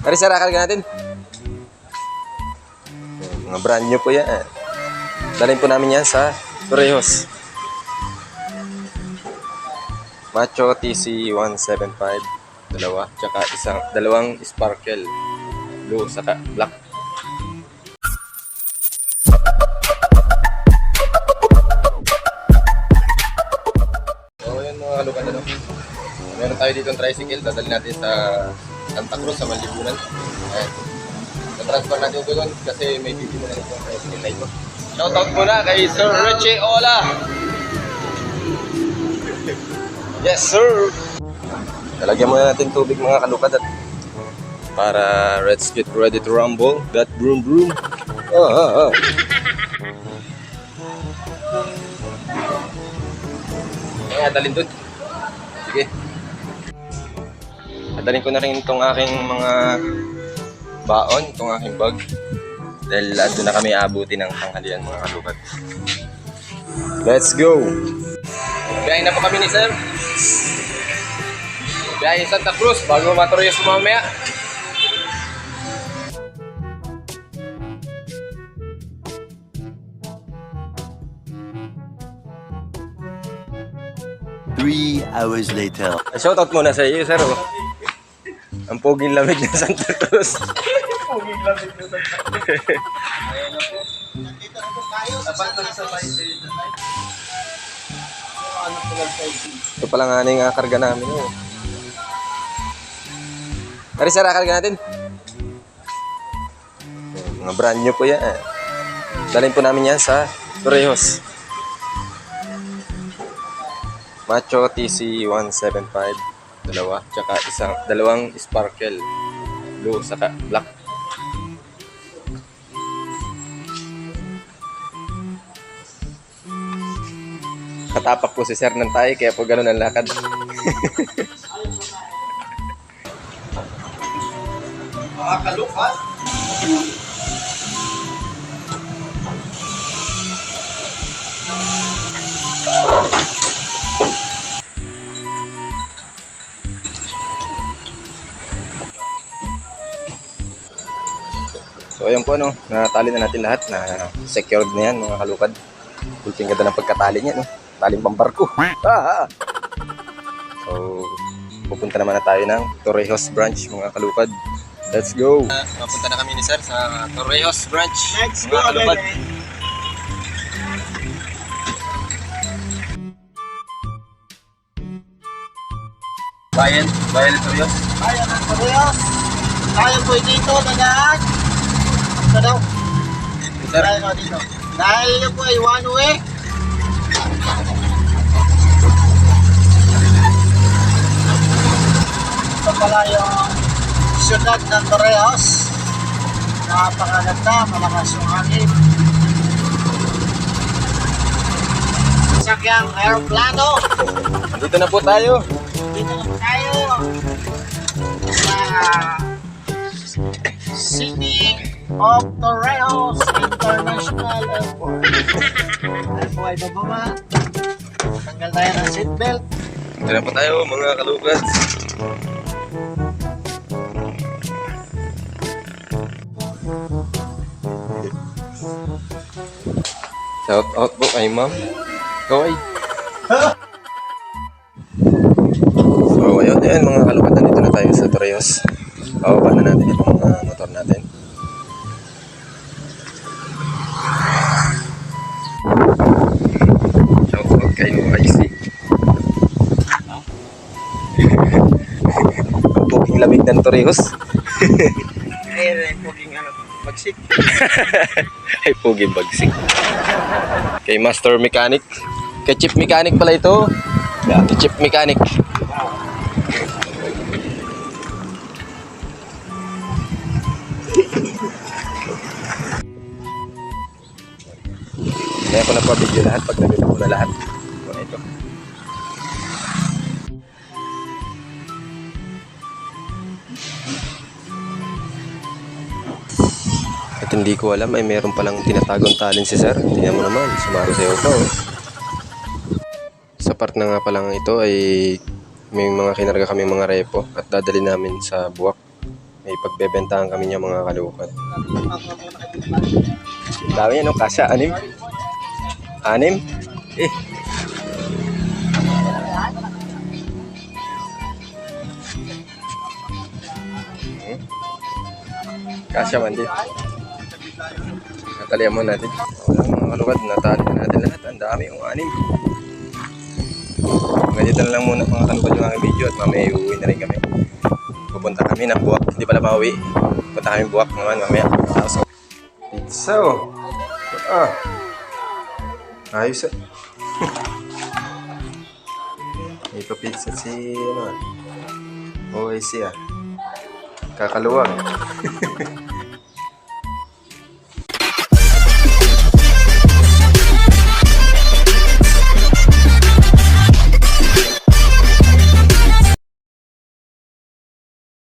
Tara sir, akarga natin. Mga brand new po yan. Dalhin po namin yan sa Torrejos. Macho TC 175 dalawa tsaka isang dalawang sparkle blue saka black So yun mga kalukan ano meron tayo dito ng tricycle dadalhin natin sa Santa Cruz sa Malibunan Ayan. na-transfer natin ito doon kasi may bibili na ito yung tricycle na ito shoutout muna kay Sir Richie Ola Yes, sir! Talagyan muna natin tubig mga kalukad at para let's get ready to rumble that broom broom. Ah, ah, ah. Kaya dalhin dun. Sige. Adalhin ko na rin itong aking mga baon, itong aking bag. Dahil uh, doon na kami abuti ng tanghalian mga kalukad. Let's go! Biyahe na po kami ni Sir. Biyahe Santa Cruz bago matuloy sa mamaya. Three hours later. Shoutout muna sa iyo, Sir. Oh. Ang poging lamig ng Santa Cruz. Ito pala nga na yung karga namin. Oh. Tari sir, karga natin. Mga brand new po yan. Dalhin po namin yan sa Torrejos. Macho TC 175 dalawa tsaka isang dalawang sparkle blue saka black Katapak po si Sir ng tayo kaya po ganun ang lakad. So ayun po no, natali na natin lahat na secured na yan mga kalukad. Kulting ganda ng pagkatali niya no. Taling pambarko. Ah, ah. So pupunta naman na tayo ng Torrejos branch mga kalukad. Let's go. Mapunta na kami ni Sir sa Torrejos branch. Let's mga go, kalukad. baby. Bayan, bayan ng Torrejos. Kaya ng Koreos. Tayo po dito, nagaan. Ito daw. Sir, Tayo na dito. Dahil ito po ay one way. Ito pala yung syudad ng Koreos. Napakaganda, malakas yung hangin. Sakyang aeroplano. dito na po tayo. Dito na tayo sa City of Torreos International Airport. Tayo po ay bababa. Tanggal tayo ng seatbelt. Dito na po tayo mga kalukad. Shout out po kay ma'am. Kaway. So ayun, ayun mga kalukad, nandito na tayo sa Torreos. Bababa na natin itong mga motor natin. Shout out kay YC. Ang puging lamig ng Torrijos. Ayun ay puging ano, magsik. Ay, puging bagsik. Kay Master Mechanic. Kay Chief Mechanic pala ito. Kay Chief Mechanic. Kaya ko na pa video lahat pag nabila ko na lahat. At hindi ko alam ay meron palang tinatagong talent si sir. Tingnan mo naman, sumaro sa'yo pa oh. Sa part na nga palang ito ay may mga kinarga kami mga repo at dadali namin sa buwak. May pagbebentahan kami niya mga kalukad. Dami yan, no? Kasya, anim. Anim? Eh. Hmm. Kasya man. Natalihan mo natin. Wala mga kalukad, natali na natin lahat. Ang dami yung anim. Na lang muna mga kalukad yung aking video at mamaya uuwi na rin kami. Pupunta kami ng buwak. Hindi pala mauwi. Punta kami buwak naman mamaya. So, oh. Ah. Ayos ah. Ito pizza si ano ah. OIC ah. Kakaluwag.